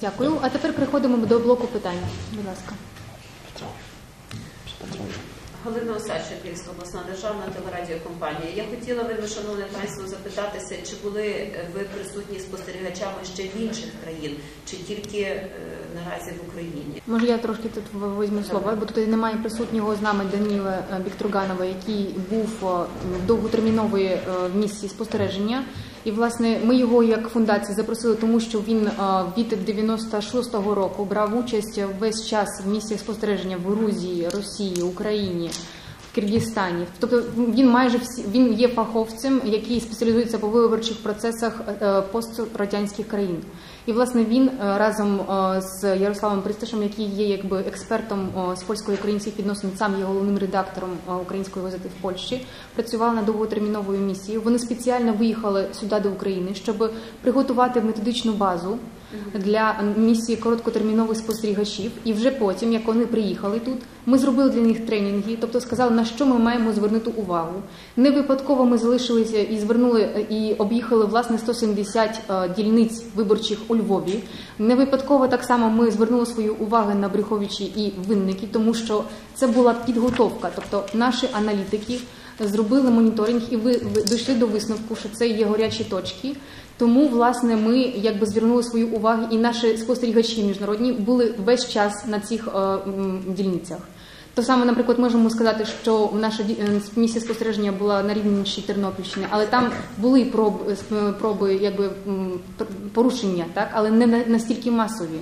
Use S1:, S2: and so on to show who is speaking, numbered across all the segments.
S1: Дякую. А тепер переходимо до блоку питань. Будь ласка.
S2: Галина Осадча, Київська обласна державна телерадіокомпанія. Я хотіла вельми, шановне панство, запитатися, чи були ви присутні спостерігачами ще в інших країн, чи тільки е, наразі в Україні?
S1: Може, я трошки тут візьму слово, бо тут немає присутнього з нами Даніла е, Біктурганова, який був е, в довготермінової е, місії спостереження. І власне ми його як фундація запросили, тому що він е, від 96-го року брав участь весь час в місіях спостереження в Грузії, Росії, Україні. Киргизстані. Тобто він майже всі він є фаховцем, який спеціалізується по виборчих процесах е, пострадянських країн. І власне він е, разом е, з Ярославом Присташем, який є якби експертом е, з польсько-українських відносин, сам є головним редактором е, української газети в Польщі, працював над довготерміновою місією. Вони спеціально виїхали сюди до України, щоб приготувати методичну базу для місії короткотермінових спостерігачів. І вже потім, як вони приїхали тут, ми зробили для них тренінги, тобто сказали, на що ми маємо звернути увагу. Не випадково ми залишилися і звернули і об'їхали власне 170 е, дільниць виборчих у Львові. Не випадково так само ми звернули свою увагу на Брюховичі і винники, тому що це була підготовка, тобто наші аналітики. Зробили моніторинг і ви дійшли до висновку, що це є горячі точки. Тому, власне, ми якби звернули свою увагу, і наші спостерігачі міжнародні були весь час на цих е, дільницях. То саме, наприклад, можемо сказати, що наша е, місія спостереження була на рівнішій Тернопільщини, але там були проби, проби якби порушення, так, але не настільки масові.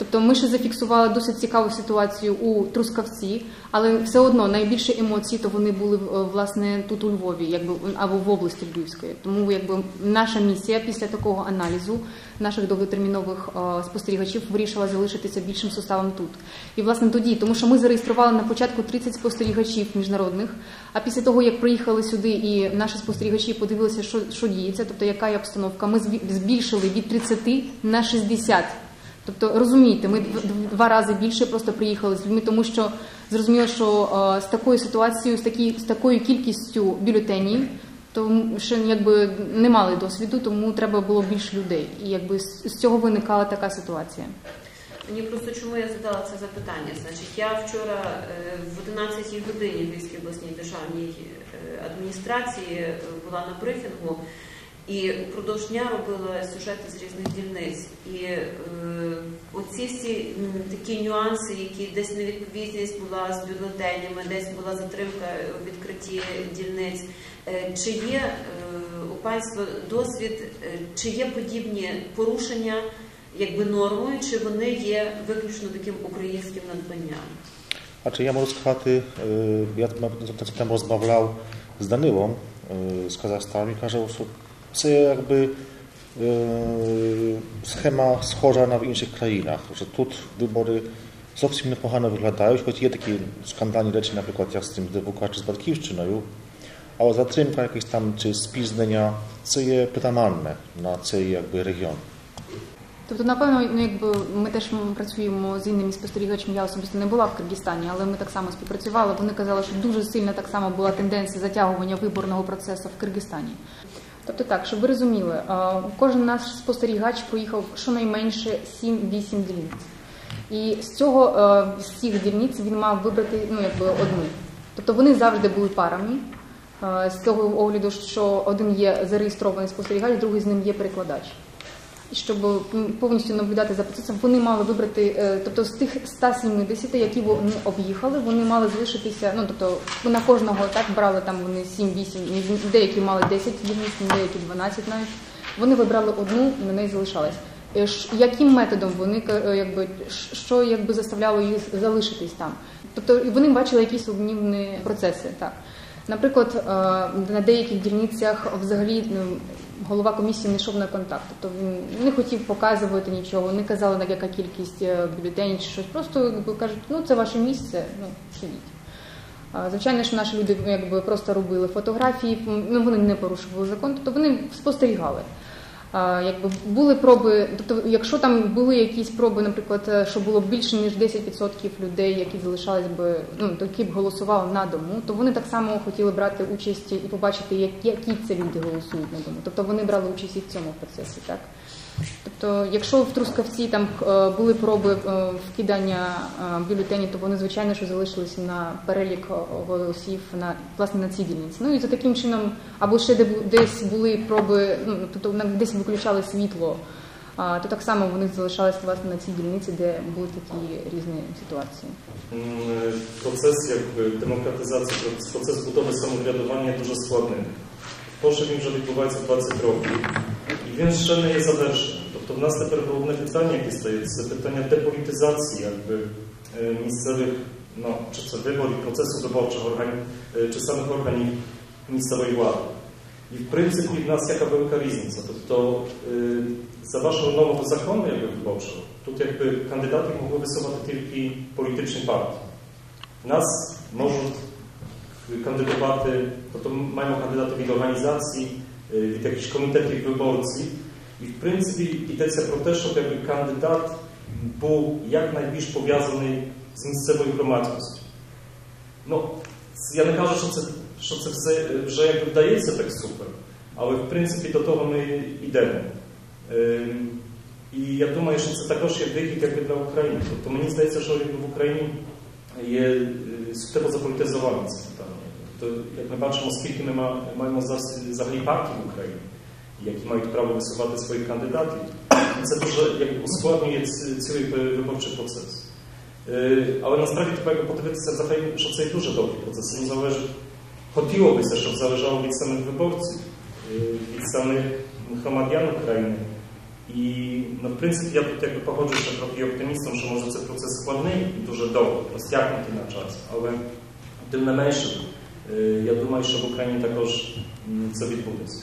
S1: Тобто ми ще зафіксували досить цікаву ситуацію у Трускавці, але все одно найбільше емоцій то вони були е, власне тут у Львові, якби або в області Львівської. Тому якби наша місія після такого аналізу наших довготермінових е, спостерігачів вирішила залишитися більшим составом тут. І власне тоді, тому що ми зареєстрували на початку 30 спостерігачів міжнародних. А після того, як приїхали сюди, і наші спостерігачі подивилися, що, що діється, тобто яка є обстановка, ми збільшили від 30 на 60 Тобто розумієте, ми дв- дв- два рази більше просто приїхали з людьми, тому що зрозуміло, що е, з такою ситуацією, з такі з такою кількістю бюлетенів, то ще якби не мали досвіду, тому треба було більше людей. І якби з, цього виникала така ситуація.
S2: Мені просто чому я задала це запитання? Значить, я вчора е, в 11 годині в Львівській обласній державній е, адміністрації була на брифінгу і впродовж дня робила сюжети з різних дільниць. І оці всі такі нюанси, які десь невідповідність була з бюлетенями, десь була затримка у відкритті дільниць. Е, Чи є е, у панства досвід, е, чи є подібні порушення? якби нормою, чи вони є виключно таким українським надбанням?
S3: A czy ja mogę сказати, я цю тему розмовляв з Данилом е, з Казахстану і каже, е, схема схожа на в інших країнах, що тут вибори зовсім непогано виглядають, хоч є такі скандальні речі, наприклад, як з цим ДВК чи з Батьківщиною, але затримка якась там чи спізнення, це є притаманне на цей якби регіон.
S1: Тобто, напевно, ну якби ми теж працюємо з інними спостерігачами. Я особисто не була в Киргизстані, але ми так само співпрацювали. Вони казали, що дуже сильна так само була тенденція затягування виборного процесу в Киргизстані. Тобто, так, щоб ви розуміли, е, кожен наш спостерігач проїхав щонайменше 7-8 дільниць. І з цього е, з цих дільниць він мав вибрати ну якби одну. Тобто вони завжди були парами. е, З цього огляду, що один є зареєстрований спостерігач, другий з ним є перекладач. Щоб повністю наблюдати за процесом, вони мали вибрати, е, тобто з тих 170, які вони об'їхали, вони мали залишитися. Ну тобто на кожного так брали там вони 7-8, деякі мали 10 дільниць, деякі 12 навіть. Вони вибрали одну і на неї залишались. Е, Яким методом вони е, якби що якби заставляло їх залишитись там? Тобто вони бачили якісь сумнівні процеси. Так, наприклад, на деяких дільницях взагалі ну, голова комісії не йшов на контакт. Тобто він не хотів показувати нічого, не казали на яка кількість е, бюлетенів чи щось. Просто якби кажуть, ну це ваше місце, ну сидіть. Звичайно, що наші люди ну, якби просто робили фотографії, ну вони не порушували закон, тобто вони спостерігали. Якби були проби, тобто, якщо там були якісь проби, наприклад, е, що було більше ніж 10% людей, які залишались би, ну які б голосували на дому, то вони так само хотіли брати участь і побачити, як- які це люди голосують на дому. Тобто вони брали участь і в цьому процесі, так. Тобто, якщо в Трускавці там е, були проби е, вкидання е, бюлетенів, то вони звичайно що залишилися на перелік голосів на власне на цій дільниці. Ну і за таким чином, або ще де десь були проби, ну тобто десь виключали світло, то так само вони залишалися власне на цій дільниці, де були такі різні ситуації.
S4: Процес якби демократизації, процес будови самоврядування дуже складний. Польщі він вже відбувається 20 років, і він ще не є завершений. Тобто в нас тепер головне питання, яке стає, це питання деполітизації якби, е, місцевих, ну, чи це виборів, процесу виборчого органів, е, чи самих органів місцевої влади. І в принципі в нас яка велика різниця. Тобто е, за вашого нового закону якби виборчого, тут якби кандидати могли висувати тільки політичні партії. Нас можуть кандидувати, тобто маємо кандидатів від організацій, е, від jakichś комітетів виборців. І в принципі йдеться про те, щоб якби кандидат був якнайбільш пов'язаний з місцевою громадськістю. Ну, я не кажу, що це, що це все е, вже якби вдається так супер, але в принципі до того ми йдемо. Ем, І я думаю, що це також є вихід якби для України. Тобто мені здається, що якби в Україні є е, суттєво заполітизоване це питання. Тобто, як ми бачимо, скільки ми ма- маємо зас- взагалі партій в Україні, які мають право висувати своїх кандидатів, це дуже якби, ускладнює ц- цілий е, виборчий процес. Е, Але насправді треба якби подивитися взагалі, що це є дуже добрий процес. Він залежить, хотілося, щоб залежало від самих виборців, е, від самих громадян України. І, ну, в принципі, я тут якби погоджуюся трохи оптимістом, що може це процес складний і дуже довго, розтягнутий на час. Але тим не менше, е, я думаю, що в Україні також м, це відбудеться.